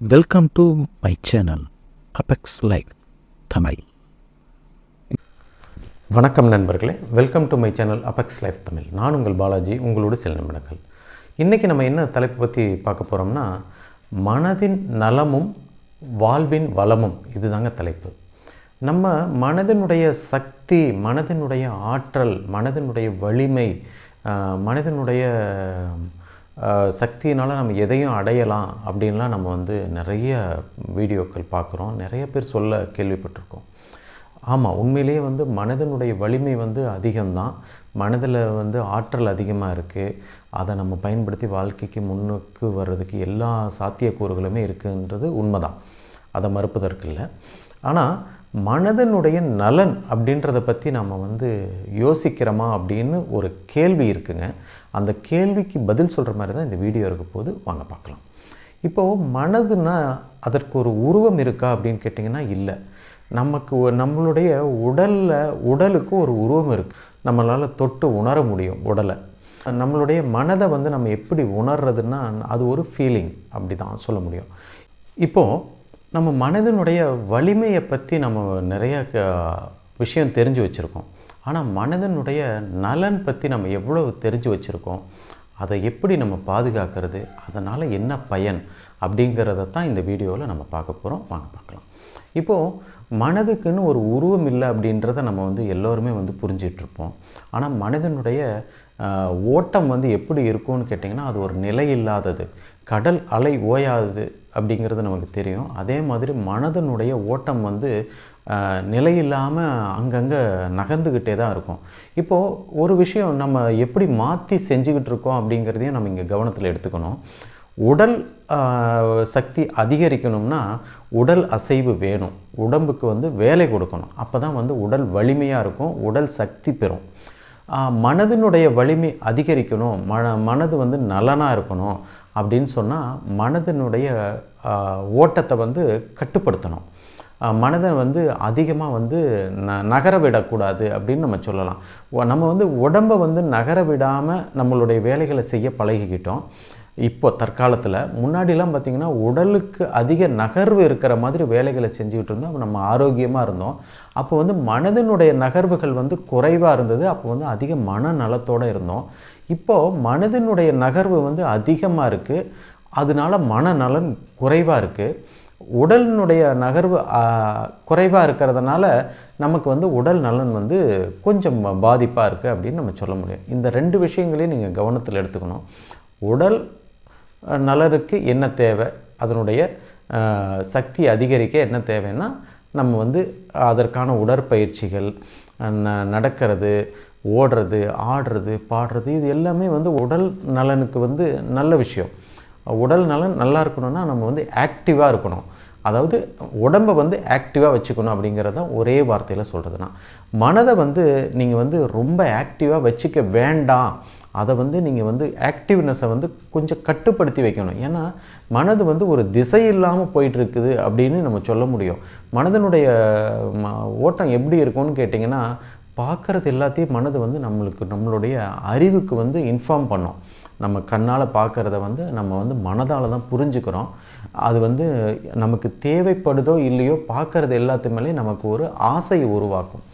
Welcome to my channel Apex life Tamil வணக்கம் நண்பர்களே. Welcome to my channel Apex life Tamil நான் உங்கள் பாலாஜி உங்களோட சில நிமிடங்கள். இன்றைக்கி நம்ம என்ன தலைப்பு பற்றி பார்க்க போகிறோம்னா மனதின் நலமும் வாழ்வின் வளமும் இதுதாங்க தலைப்பு. நம்ம மனதினுடைய சக்தி மனதினுடைய ஆற்றல் மனதினுடைய வலிமை மனதினுடைய சக்தியினால் நம்ம எதையும் அடையலாம் அப்படின்லாம் நம்ம வந்து நிறைய வீடியோக்கள் பார்க்குறோம். நிறைய பேர் சொல்ல கேள்விப்பட்டிருக்கோம். ஆமாம் உண்மையிலேயே வந்து மனதினுடைய வலிமை வந்து அதிகம்தான். மனதில் வந்து ஆற்றல் அதிகமாக இருக்குது அதை நம்ம பயன்படுத்தி வாழ்க்கைக்கு முன்னுக்கு வர்றதுக்கு எல்லா சாத்தியக்கூறுகளுமே இருக்குன்றது உண்மைதான். அதை மறுப்பதற்கு இல்லை. ஆனால் மனதினுடைய நலன் அப்படின்றத பற்றி நம்ம வந்து யோசிக்கிறோமா அப்படின்னு ஒரு கேள்வி இருக்குங்க. அந்த கேள்விக்கு பதில் சொல்கிற மாதிரி தான் இந்த வீடியோ இருக்க போது வாங்க பார்க்கலாம். இப்போது மனதுனா அதற்கு ஒரு உருவம் இருக்கா அப்படின்னு கேட்டிங்கன்னா இல்லை. நமக்கு நம்மளுடைய உடலில் உடலுக்கு ஒரு உருவம் இருக்குது நம்மளால் தொட்டு உணர முடியும் உடலை. நம்மளுடைய மனதை வந்து நம்ம எப்படி உணர்றதுன்னா அது ஒரு ஃபீலிங் அப்படி தான் சொல்ல முடியும். இப்போது நம்ம மனதினுடைய வலிமையை பற்றி நம்ம நிறைய க- விஷயம் தெரிஞ்சு வச்சுருக்கோம். ஆனால் மனதினுடைய நலன் பற்றி நம்ம எவ்வளவு தெரிஞ்சு வச்சுருக்கோம்? அதை எப்படி நம்ம பாதுகாக்கிறது? அதனால் என்ன பயன்? அப்படிங்கிறத தான் இந்த வீடியோவில் நம்ம பார்க்க போகிறோம் வாங்க பார்க்கலாம். இப்போது மனதுக்குன்னு ஒரு உருவம் இல்லை அப்படின்றத நம்ம வந்து எல்லோருமே வந்து புரிஞ்சிட்ருப்போம் ஆனால் மனதினுடைய ஓட்டம் வந்து எப்படி இருக்கும்னு கேட்டிங்கன்னா அது ஒரு நிலை இல்லாதது. கடல் அலை ஓயாது அப்படிங்கிறது நமக்கு தெரியும். அதே மாதிரி மனதினுடைய ஓட்டம் வந்து நிலையில்லாமல் அங்கங்கே நகர்ந்துக்கிட்டே தான் இருக்கும். இப்போது ஒரு விஷயம் நம்ம எப்படி மாற்றி செஞ்சுக்கிட்டு இருக்கோம் அப்படிங்கிறதையும் நம்ம இங்கே கவனத்தில் எடுத்துக்கணும். உடல் சக்தி அதிகரிக்கணும்னா உடல் அசைவு வேணும். உடம்புக்கு வந்து வேலை கொடுக்கணும். அப்போ தான் வந்து உடல் வலிமையாக இருக்கும் உடல் சக்தி பெறும். மனதினுடைய வலிமை அதிகரிக்கணும். மன மனது வந்து நலனாக இருக்கணும். அப்படின்னு சொன்னால் மனதினுடைய ஓட்டத்தை வந்து கட்டுப்படுத்தணும். மனதை வந்து அதிகமாக வந்து ந நகர விடக்கூடாது அப்படின்னு நம்ம சொல்லலாம். நம்ம வந்து உடம்பை வந்து நகர விடாமல் நம்மளுடைய வேலைகளை செய்ய பழகிக்கிட்டோம். இப்போ தற்காலத்தில் முன்னாடிலாம் பார்த்திங்கன்னா உடலுக்கு அதிக நகர்வு இருக்கிற மாதிரி வேலைகளை செஞ்சுக்கிட்டு இருந்தோம். நம்ம ஆரோக்கியமாக இருந்தோம். அப்போ வந்து மனதினுடைய நகர்வுகள் வந்து குறைவாக இருந்தது. அப்போ வந்து அதிக மனநலத்தோடு இருந்தோம். இப்போது மனதினுடைய நகர்வு வந்து அதிகமாக இருக்குது அதனால மனநலன் குறைவாக இருக்குது உடலினுடைய நகர்வு குறைவாக இருக்கிறதுனால நமக்கு வந்து உடல் நலன் வந்து கொஞ்சம் பாதிப்பாக இருக்குது அப்படின்னு நம்ம சொல்ல முடியும். இந்த ரெண்டு விஷயங்களையும் நீங்கள் கவனத்தில் எடுத்துக்கணும். உடல் நலனுக்கு என்ன தேவை? அதனுடைய சக்தி அதிகரிக்க என்ன தேவைன்னா நம்ம வந்து அதற்கான உடற்பயிற்சிகள் ந- நடக்கிறது ஓடுறது ஆடுறது பாடுறது இது எல்லாமே வந்து உடல் நலனுக்கு வந்து நல்ல விஷயம். உடல் நலன் நல்லா இருக்கணும்னா நம்ம வந்து ஆக்டிவாக இருக்கணும். அதாவது உடம்பை வந்து ஆக்டிவாக வச்சுக்கணும் அப்படிங்கிறத ஒரே வார்த்தையில் சொல்கிறதுனா மனதை வந்து நீங்கள் வந்து ரொம்ப ஆக்டிவாக வச்சுக்க வேண்டாம். அதை வந்து நீங்கள் வந்து ஆக்டிவ்னஸை வந்து கொஞ்சம் கட்டுப்படுத்தி வைக்கணும். ஏன்னா மனது வந்து ஒரு திசை இல்லாமல் போயிட்டுருக்குது அப்படின்னு நம்ம சொல்ல முடியும். மனதனுடைய ம- ஓட்டம் எப்படி இருக்கும்னு கேட்டிங்கன்னா பார்க்குறது எல்லாத்தையும் மனது வந்து நம்மளுக்கு நம்மளுடைய அறிவுக்கு வந்து இன்ஃபார்ம் பண்ணும். நம்ம கண்ணால் பார்க்குறத வந்து நம்ம வந்து மனதால் தான் புரிஞ்சுக்கிறோம். அது வந்து நமக்கு தேவைப்படுதோ இல்லையோ பார்க்குறது எல்லாத்துமேலேயும் நமக்கு ஒரு ஆசையை உருவாக்கும்.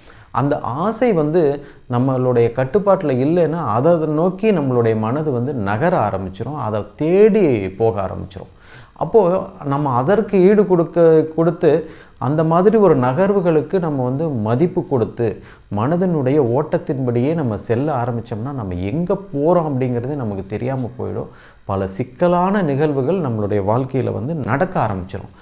அந்த ஆசை வந்து நம்மளுடைய கட்டுப்பாட்டில் இல்லைன்னா அதை நோக்கி நம்மளுடைய மனது வந்து நகர ஆரம்பிச்சிடும் அதை தேடி போக ஆரம்பிச்சிடும் அப்போது நம்ம அதற்கு ஈடு கொடுக்க கொடுத்து அந்த மாதிரி ஒரு நகர்வுகளுக்கு நம்ம வந்து மதிப்பு கொடுத்து மனதினுடைய ஓட்டத்தின்படியே நம்ம செல்ல ஆரம்பித்தோம்னா நம்ம எங்கே போகிறோம் அப்படிங்கிறது நமக்கு தெரியாமல் போயிடும். பல சிக்கலான நிகழ்வுகள் நம்மளுடைய வாழ்க்கையில் வந்து நடக்க ஆரம்பிச்சிடும்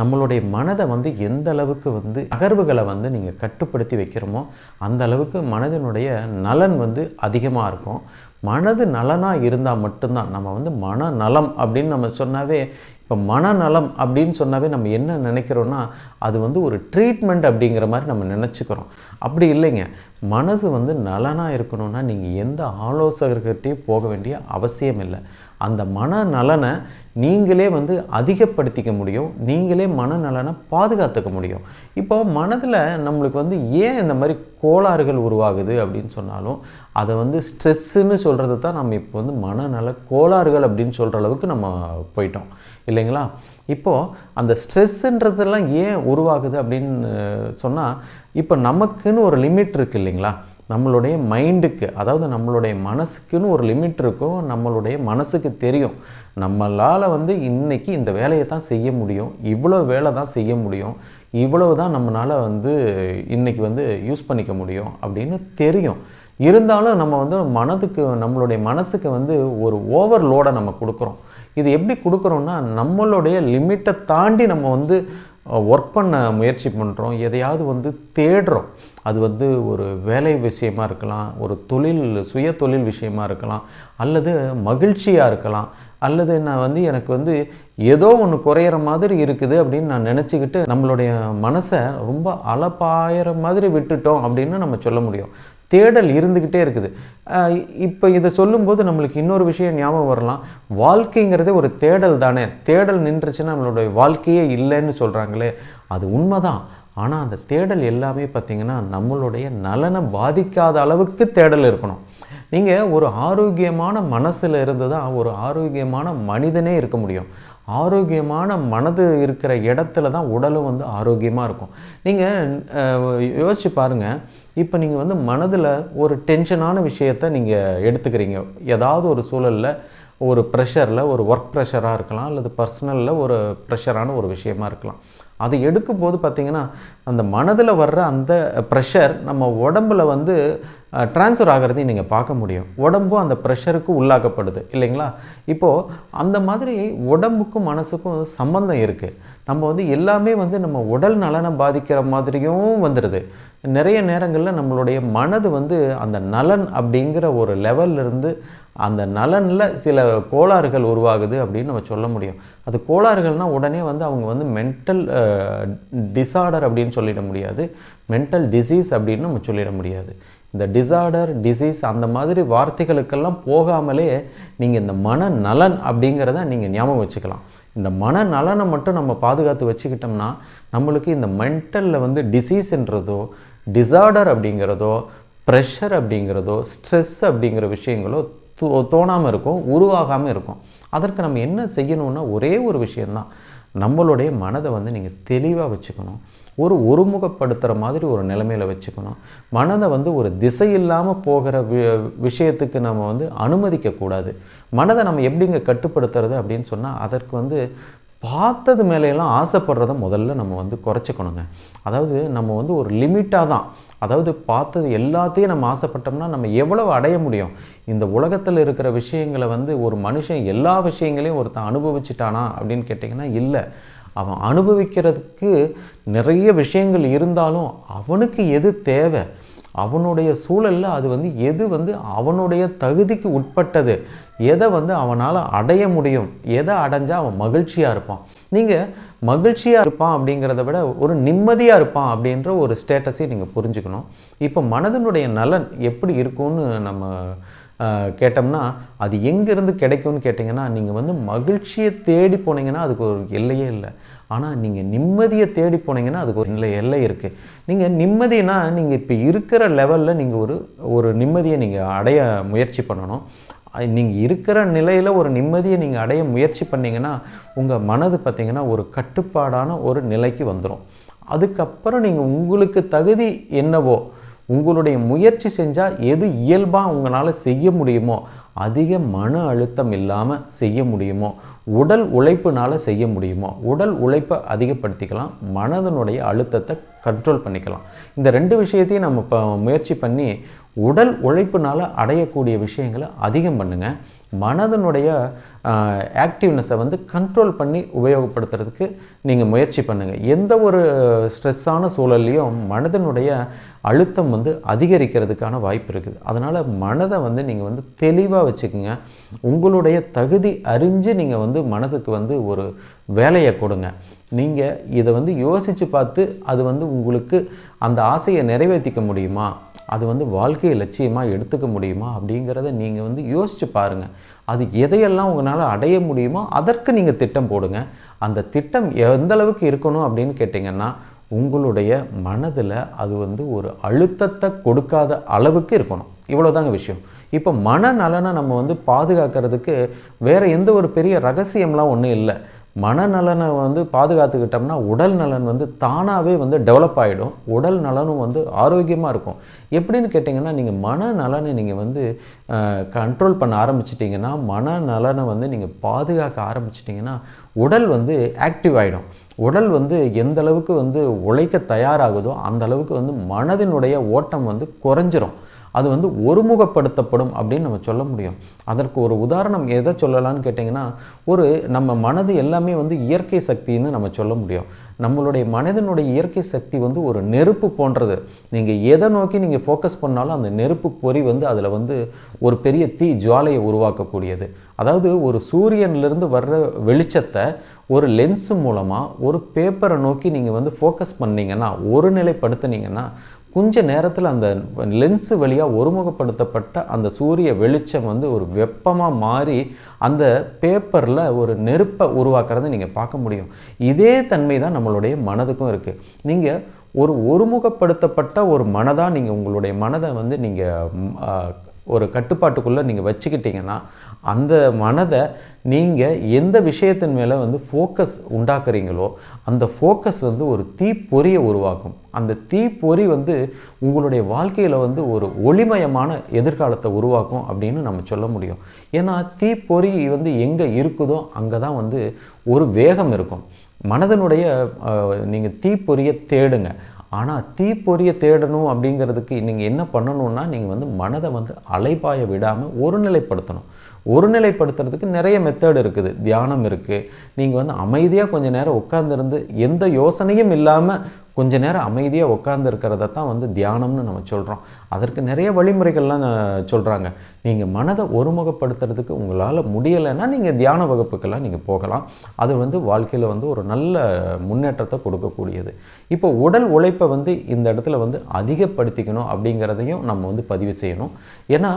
நம்மளுடைய மனதை வந்து எந்த அளவுக்கு வந்து நகர்வுகளை வந்து நீங்கள் கட்டுப்படுத்தி வைக்கிறோமோ அந்த அளவுக்கு மனதினுடைய நலன் வந்து அதிகமாக இருக்கும். மனது நலனாக இருந்தால் மட்டும்தான். நம்ம வந்து மனநலம் அப்படின்னு நம்ம சொன்னாவே இப்போ மனநலம் அப்படின்னு சொன்னாவே நம்ம என்ன நினைக்கிறோன்னா அது வந்து ஒரு ட்ரீட்மெண்ட் அப்படிங்கிற மாதிரி நம்ம நினச்சிக்கிறோம். அப்படி இல்லைங்க. மனது வந்து நலனாக இருக்கணும்னா நீங்கள் எந்த ஆலோசகர்கிட்டையும் போக வேண்டிய அவசியம் இல்லை. அந்த மனநலனை நீங்களே வந்து அதிகப்படுத்திக்க முடியும். நீங்களே மனநலனை பாதுகாத்துக்க முடியும். இப்போ மனதில் நம்மளுக்கு வந்து ஏன் இந்த மாதிரி கோளாறுகள் உருவாகுது அப்படின்னு சொன்னாலும் அதை வந்து ஸ்ட்ரெஸ்ஸுன்னு சொல்கிறது தான் நம்ம இப்போ வந்து மனநல கோளாறுகள் அப்படின்னு சொல்கிற அளவுக்கு நம்ம போயிட்டோம். இல்லைங்களா? இப்போது அந்த ஸ்ட்ரெஸ்ஸுன்றதெல்லாம் ஏன் உருவாகுது அப்படின்னு சொன்னால் இப்போ நமக்குன்னு ஒரு லிமிட் இருக்குது இல்லைங்களா? நம்மளுடைய மைண்டுக்கு அதாவது நம்மளுடைய மனசுக்குன்னு ஒரு லிமிட் இருக்கும் நம்மளுடைய மனசுக்கு தெரியும். நம்மளால் வந்து இன்னைக்கு இந்த வேலையை தான் செய்ய முடியும். இவ்வளோ வேலை தான் செய்ய முடியும். இவ்வளவு தான் நம்மளால் வந்து இன்றைக்கி வந்து யூஸ் பண்ணிக்க முடியும் அப்படின்னு தெரியும். இருந்தாலும் நம்ம வந்து மனதுக்கு நம்மளுடைய மனசுக்கு வந்து ஒரு ஓவர்லோடை நம்ம கொடுக்குறோம். இது எப்படி கொடுக்குறோன்னா நம்மளுடைய லிமிட்டை தாண்டி நம்ம வந்து ஒர்க் பண்ண முயற்சி பண்ணுறோம் எதையாவது வந்து தேடுறோம். அது வந்து ஒரு வேலை விஷயமா இருக்கலாம் ஒரு தொழில் சுய தொழில் விஷயமா இருக்கலாம் அல்லது மகிழ்ச்சியாக இருக்கலாம் அல்லது நான் வந்து எனக்கு வந்து ஏதோ ஒன்று குறையிற மாதிரி இருக்குது அப்படின்னு நான் நினச்சிக்கிட்டு நம்மளுடைய மனசை ரொம்ப அலப்பாயிற மாதிரி விட்டுட்டோம் அப்படின்னு நம்ம சொல்ல முடியும். தேடல் இருந்துக்கிட்டே இருக்குது. இப்போ இதை சொல்லும்போது நம்மளுக்கு இன்னொரு விஷயம் ஞாபகம் வரலாம். வாழ்க்கைங்கிறதே ஒரு தேடல் தானே. தேடல் நின்றுச்சுன்னா நம்மளுடைய வாழ்க்கையே இல்லைன்னு சொல்கிறாங்களே அது உண்மைதான். ஆனால் அந்த தேடல் எல்லாமே பார்த்திங்கன்னா நம்மளுடைய நலனை பாதிக்காத அளவுக்கு தேடல் இருக்கணும். நீங்கள் ஒரு ஆரோக்கியமான மனசில் இருந்து தான் ஒரு ஆரோக்கியமான மனிதனே இருக்க முடியும். ஆரோக்கியமான மனது இருக்கிற இடத்துல தான் உடலும் வந்து ஆரோக்கியமாக இருக்கும். நீங்கள் யோசிச்சு பாருங்கள் இப்போ நீங்கள் வந்து மனதில் ஒரு டென்ஷனான விஷயத்தை நீங்கள் எடுத்துக்கிறீங்க. ஏதாவது ஒரு சூழலில் ஒரு ப்ரெஷரில் ஒரு ஒர்க் ப்ரெஷராக இருக்கலாம் அல்லது பர்சனலில் ஒரு ப்ரெஷரான ஒரு விஷயமா இருக்கலாம். அதை எடுக்கும்போது பார்த்திங்கன்னா அந்த மனதில் வர்ற அந்த ப்ரெஷர் நம்ம உடம்புல வந்து ட்ரான்ஸ்ஃபர் ஆகிறதையும் நீங்கள் பார்க்க முடியும். உடம்பும் அந்த ப்ரெஷருக்கு உள்ளாக்கப்படுது இல்லைங்களா? இப்போது அந்த மாதிரி உடம்புக்கும் மனசுக்கும் சம்பந்தம் இருக்குது நம்ம வந்து எல்லாமே வந்து நம்ம உடல் நலனை பாதிக்கிற மாதிரியும் வந்துடுது நிறைய நேரங்களில் நம்மளுடைய மனது வந்து அந்த நலன் அப்படிங்கிற ஒரு லெவல்லிருந்து அந்த நலனில் சில கோளாறுகள் உருவாகுது அப்படின்னு நம்ம சொல்ல முடியும். அது கோளாறுகள்னால் உடனே வந்து அவங்க வந்து மென்டல் டிசார்டர் அப்படின்னு சொல்லிட முடியாது. மென்டல் டிசீஸ் அப்படின்னு நம்ம சொல்லிட முடியாது. இந்த டிசார்டர் டிசீஸ் அந்த மாதிரி வார்த்தைகளுக்கெல்லாம் போகாமலே நீங்கள் இந்த மன நலன் அப்படிங்கிறத நீங்கள் ஞாபகம் வச்சுக்கலாம். இந்த மன நலனை மட்டும் நம்ம பாதுகாத்து வச்சுக்கிட்டோம்னா நம்மளுக்கு இந்த மென்டலில் வந்து டிசீஸ்ன்றதோ டிசார்டர் அப்படிங்கிறதோ ப்ரெஷர் அப்படிங்கிறதோ ஸ்ட்ரெஸ் அப்படிங்கிற விஷயங்களோ தோ தோணாமல் இருக்கும் உருவாகாமல் இருக்கும் அதற்கு நம்ம என்ன செய்யணும்னா ஒரே ஒரு விஷயந்தான். நம்மளுடைய மனதை வந்து நீங்கள் தெளிவாக வச்சுக்கணும். ஒரு ஒருமுகப்படுத்துகிற மாதிரி ஒரு நிலைமையில் வச்சுக்கணும். மனதை வந்து ஒரு திசை இல்லாமல் போகிற வி விஷயத்துக்கு நம்ம வந்து அனுமதிக்கக்கூடாது. மனதை நம்ம எப்படிங்க கட்டுப்படுத்துறது அப்படின்னு சொன்னால் அதற்கு வந்து பார்த்தது மேலையெல்லாம் ஆசைப்படுறத முதல்ல நம்ம வந்து குறைச்சிக்கணுங்க. அதாவது நம்ம வந்து ஒரு லிமிட்டாக தான் அதாவது பார்த்தது எல்லாத்தையும் நம்ம ஆசைப்பட்டோம்னா நம்ம எவ்வளவு அடைய முடியும்? இந்த உலகத்தில் இருக்கிற விஷயங்களை வந்து ஒரு மனுஷன் எல்லா விஷயங்களையும் ஒருத்தன் அனுபவிச்சிட்டானா அப்படின்னு கேட்டிங்கன்னா இல்லை. அவன் அனுபவிக்கிறதுக்கு நிறைய விஷயங்கள் இருந்தாலும் அவனுக்கு எது தேவை? அவனுடைய சூழலில் அது வந்து எது வந்து அவனுடைய தகுதிக்கு உட்பட்டது? எதை வந்து அவனால் அடைய முடியும்? எதை அடைஞ்சால் அவன் மகிழ்ச்சியாக இருப்பான்? நீங்கள் மகிழ்ச்சியாக இருப்பான் அப்படிங்கிறத விட ஒரு நிம்மதியாக இருப்பான் அப்படின்ற ஒரு ஸ்டேட்டஸை நீங்கள் புரிஞ்சுக்கணும். இப்போ மனதனுடைய நலன் எப்படி இருக்கும்னு நம்ம கேட்டோம்னா அது எங்கேருந்து கிடைக்கும்னு கேட்டிங்கன்னா நீங்கள் வந்து மகிழ்ச்சியை தேடி போனீங்கன்னா அதுக்கு ஒரு எல்லையே இல்லை. ஆனால் நீங்கள் நிம்மதியை தேடி போனீங்கன்னா அதுக்கு ஒரு நிலை எல்லை இருக்குது நீங்கள் நிம்மதினா நீங்கள் இப்போ இருக்கிற லெவலில் நீங்கள் ஒரு ஒரு நிம்மதியை நீங்கள் அடைய முயற்சி பண்ணணும். நீங்கள் இருக்கிற நிலையில் ஒரு நிம்மதியை நீங்கள் அடைய முயற்சி பண்ணிங்கன்னா உங்கள் மனது பார்த்திங்கன்னா ஒரு கட்டுப்பாடான ஒரு நிலைக்கு வந்துடும் அதுக்கப்புறம் நீங்கள் உங்களுக்கு தகுதி என்னவோ உங்களுடைய முயற்சி செஞ்சால் எது இயல்பாக உங்களால் செய்ய முடியுமோ அதிக மன அழுத்தம் இல்லாமல் செய்ய முடியுமோ உடல் உழைப்புனால் செய்ய முடியுமோ உடல் உழைப்பை அதிகப்படுத்திக்கலாம் மனதனுடைய அழுத்தத்தை கண்ட்ரோல் பண்ணிக்கலாம். இந்த ரெண்டு விஷயத்தையும் நம்ம இப்போ முயற்சி பண்ணி உடல் உழைப்புனால் அடையக்கூடிய விஷயங்களை அதிகம் பண்ணுங்கள் மனதனுடைய ஆக்டிவ்னஸை வந்து கண்ட்ரோல் பண்ணி உபயோகப்படுத்துறதுக்கு நீங்கள் முயற்சி பண்ணுங்கள் எந்த ஒரு ஸ்ட்ரெஸ்ஸான சூழல்லையும் மனதனுடைய அழுத்தம் வந்து அதிகரிக்கிறதுக்கான வாய்ப்பு இருக்குது. அதனால் மனதை வந்து நீங்கள் வந்து தெளிவாக வச்சுக்கோங்க. உங்களுடைய தகுதி அறிஞ்சு நீங்கள் வந்து மனதுக்கு வந்து ஒரு வேலையை கொடுங்க. நீங்கள் இதை வந்து யோசித்து பார்த்து அது வந்து உங்களுக்கு அந்த ஆசையை நிறைவேற்றிக்க முடியுமா? அது வந்து வாழ்க்கையை லட்சியமாக எடுத்துக்க முடியுமா அப்படிங்கிறத நீங்கள் வந்து யோசித்து பாருங்கள் அது எதையெல்லாம் உங்களால் அடைய முடியுமோ அதற்கு நீங்கள் திட்டம் போடுங்க. அந்த திட்டம் எந்த அளவுக்கு இருக்கணும் அப்படின்னு கேட்டிங்கன்னா உங்களுடைய மனதில் அது வந்து ஒரு அழுத்தத்தை கொடுக்காத அளவுக்கு இருக்கணும். இவ்வளோதாங்க விஷயம். இப்போ மனநலனை நம்ம வந்து பாதுகாக்கிறதுக்கு வேறு எந்த ஒரு பெரிய ரகசியம்லாம் ஒன்றும் இல்லை. மனநலனை வந்து பாதுகாத்துக்கிட்டோம்னா உடல் நலன் வந்து தானாகவே வந்து டெவலப் ஆகிடும் உடல் நலனும் வந்து ஆரோக்கியமாக இருக்கும். எப்படின்னு கேட்டிங்கன்னா நீங்கள் மனநலனை நீங்கள் வந்து கண்ட்ரோல் பண்ண ஆரம்பிச்சிட்டிங்கன்னா மனநலனை வந்து நீங்கள் பாதுகாக்க ஆரம்பிச்சிட்டிங்கன்னா உடல் வந்து ஆக்டிவ் ஆகிடும் உடல் வந்து எந்த அளவுக்கு வந்து உழைக்க தயாராகுதோ அந்த அளவுக்கு வந்து மனதினுடைய ஓட்டம் வந்து குறைஞ்சிரும். அது வந்து ஒருமுகப்படுத்தப்படும் அப்படின்னு நம்ம சொல்ல முடியும். அதற்கு ஒரு உதாரணம் எதை சொல்லலான்னு கேட்டிங்கன்னா ஒரு நம்ம மனது எல்லாமே வந்து இயற்கை சக்தின்னு நம்ம சொல்ல முடியும். நம்மளுடைய மனதினுடைய இயற்கை சக்தி வந்து ஒரு நெருப்பு போன்றது. நீங்கள் எதை நோக்கி நீங்கள் ஃபோக்கஸ் பண்ணாலும் அந்த நெருப்பு பொறி வந்து அதில் வந்து ஒரு பெரிய தீ ஜுவாலையை உருவாக்கக்கூடியது. அதாவது ஒரு சூரியன்லேருந்து வர்ற வெளிச்சத்தை ஒரு லென்ஸு மூலமாக ஒரு பேப்பரை நோக்கி நீங்கள் வந்து ஃபோக்கஸ் பண்ணீங்கன்னா ஒரு நிலைப்படுத்துனீங்கன்னா கொஞ்ச நேரத்தில் அந்த லென்ஸு வழியாக ஒருமுகப்படுத்தப்பட்ட அந்த சூரிய வெளிச்சம் வந்து ஒரு வெப்பமாக மாறி அந்த பேப்பரில் ஒரு நெருப்பை உருவாக்குறதை நீங்கள் பார்க்க முடியும். இதே தன்மை தான் நம்மளுடைய மனதுக்கும் இருக்குது நீங்கள் ஒரு ஒருமுகப்படுத்தப்பட்ட ஒரு மனதாக நீங்கள் உங்களுடைய மனதை வந்து நீங்கள் ஒரு கட்டுப்பாட்டுக்குள்ளே நீங்கள் வச்சுக்கிட்டிங்கன்னா அந்த மனதை நீங்கள் எந்த விஷயத்தின் மேலே வந்து ஃபோக்கஸ் உண்டாக்குறீங்களோ அந்த ஃபோக்கஸ் வந்து ஒரு தீப்பொறியை உருவாக்கும். அந்த தீப்பொறி வந்து உங்களுடைய வாழ்க்கையில் வந்து ஒரு ஒளிமயமான எதிர்காலத்தை உருவாக்கும் அப்படின்னு நம்ம சொல்ல முடியும். ஏன்னா தீப்பொறி வந்து எங்கே இருக்குதோ அங்கே தான் வந்து ஒரு வேகம் இருக்கும். மனதனுடைய நீங்கள் தீப்பொறியை தேடுங்க. ஆனால் தீப்பொறியை தேடணும் அப்படிங்கிறதுக்கு நீங்கள் என்ன பண்ணணும்னா நீங்கள் வந்து மனதை வந்து அலைபாய விடாமல் ஒருநிலைப்படுத்தணும். ஒருநிலைப்படுத்துறதுக்கு நிறைய மெத்தட் இருக்குது. தியானம் இருக்குது நீங்கள் வந்து அமைதியாக கொஞ்சம் நேரம் உட்காந்துருந்து எந்த யோசனையும் இல்லாமல் கொஞ்ச நேரம் அமைதியாக உட்கார்ந்து இருக்கிறத தான் வந்து தியானம்னு நம்ம சொல்கிறோம் அதற்கு நிறைய வழிமுறைகள்லாம் சொல்கிறாங்க நீங்கள் மனதை ஒருமுகப்படுத்துறதுக்கு உங்களால் முடியலைன்னா நீங்கள் தியான வகுப்புக்கெல்லாம் நீங்கள் போகலாம். அது வந்து வாழ்க்கையில் வந்து ஒரு நல்ல முன்னேற்றத்தை கொடுக்கக்கூடியது. இப்போ உடல் உழைப்பை வந்து இந்த இடத்துல வந்து அதிகப்படுத்திக்கணும் அப்படிங்கிறதையும் நம்ம வந்து பதிவு செய்யணும். ஏன்னா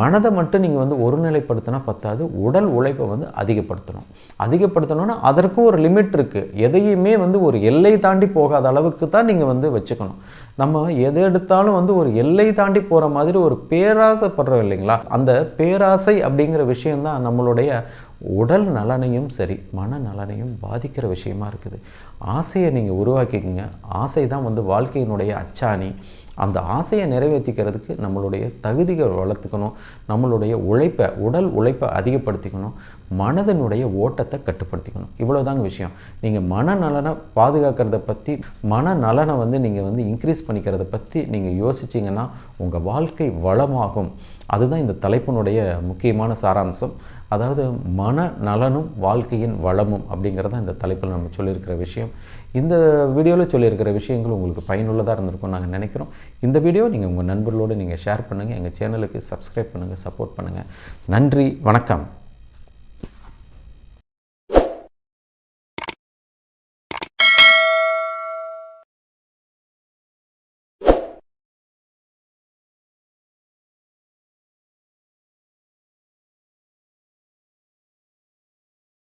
மனதை மட்டும் நீங்கள் வந்து ஒருநிலைப்படுத்தினா பத்தாது உடல் உழைப்பை வந்து அதிகப்படுத்தணும். அதிகப்படுத்தணும்னா அதற்கும் ஒரு லிமிட் இருக்குது எதையுமே வந்து ஒரு எல்லை தாண்டி போகாத அளவு அளவுக்கு தான் நீங்கள் வந்து வச்சுக்கணும். நம்ம எதை எடுத்தாலும் வந்து ஒரு எல்லை தாண்டி போகிற மாதிரி ஒரு பேராசைப்படுறோம் இல்லைங்களா? அந்த பேராசை அப்படிங்கிற விஷயந்தான் நம்மளுடைய உடல் நலனையும் சரி மன நலனையும் பாதிக்கிற விஷயமா இருக்குது. ஆசையை நீங்கள் உருவாக்கிக்கங்க. ஆசை தான் வந்து வாழ்க்கையினுடைய அச்சாணி. அந்த ஆசையை நிறைவேற்றிக்கிறதுக்கு நம்மளுடைய தகுதிகள் வளர்த்துக்கணும் நம்மளுடைய உழைப்பை உடல் உழைப்பை அதிகப்படுத்திக்கணும் மனதனுடைய ஓட்டத்தை கட்டுப்படுத்திக்கணும். இவ்வளோதாங்க விஷயம். நீங்கள் மனநலனை பாதுகாக்கிறத பற்றி மனநலனை வந்து நீங்கள் வந்து இன்க்ரீஸ் பண்ணிக்கிறத பற்றி நீங்கள் யோசிச்சிங்கன்னா உங்கள் வாழ்க்கை வளமாகும். அதுதான் இந்த தலைப்பினுடைய முக்கியமான சாராம்சம். அதாவது மன நலனும் வாழ்க்கையின் வளமும் அப்படிங்கிறத இந்த தலைப்பில் நம்ம சொல்லியிருக்கிற விஷயம். இந்த வீடியோவில் சொல்லியிருக்கிற விஷயங்கள் உங்களுக்கு பயனுள்ளதாக இருந்திருக்கும் நாங்கள் நினைக்கிறோம். இந்த வீடியோ நீங்கள் உங்கள் நண்பர்களோடு நீங்கள் ஷேர் பண்ணுங்கள் எங்கள் சேனலுக்கு சப்ஸ்கிரைப் பண்ணுங்கள் சப்போர்ட் பண்ணுங்கள் நன்றி வணக்கம்.